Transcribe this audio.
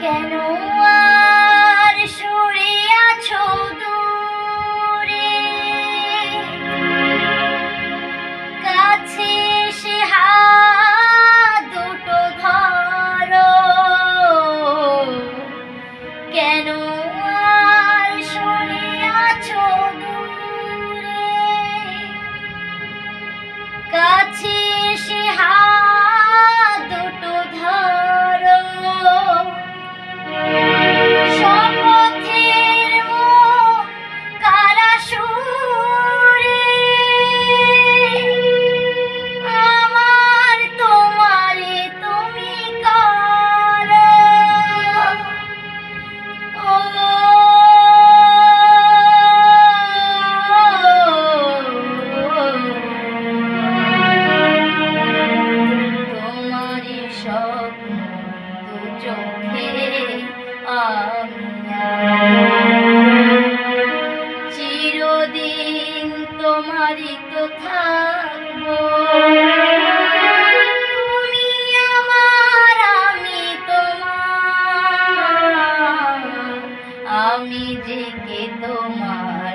কেন চোখে চিরদিন তোমারই তো থাকব। তুমি আমি তোমার আমি যে কে তোমার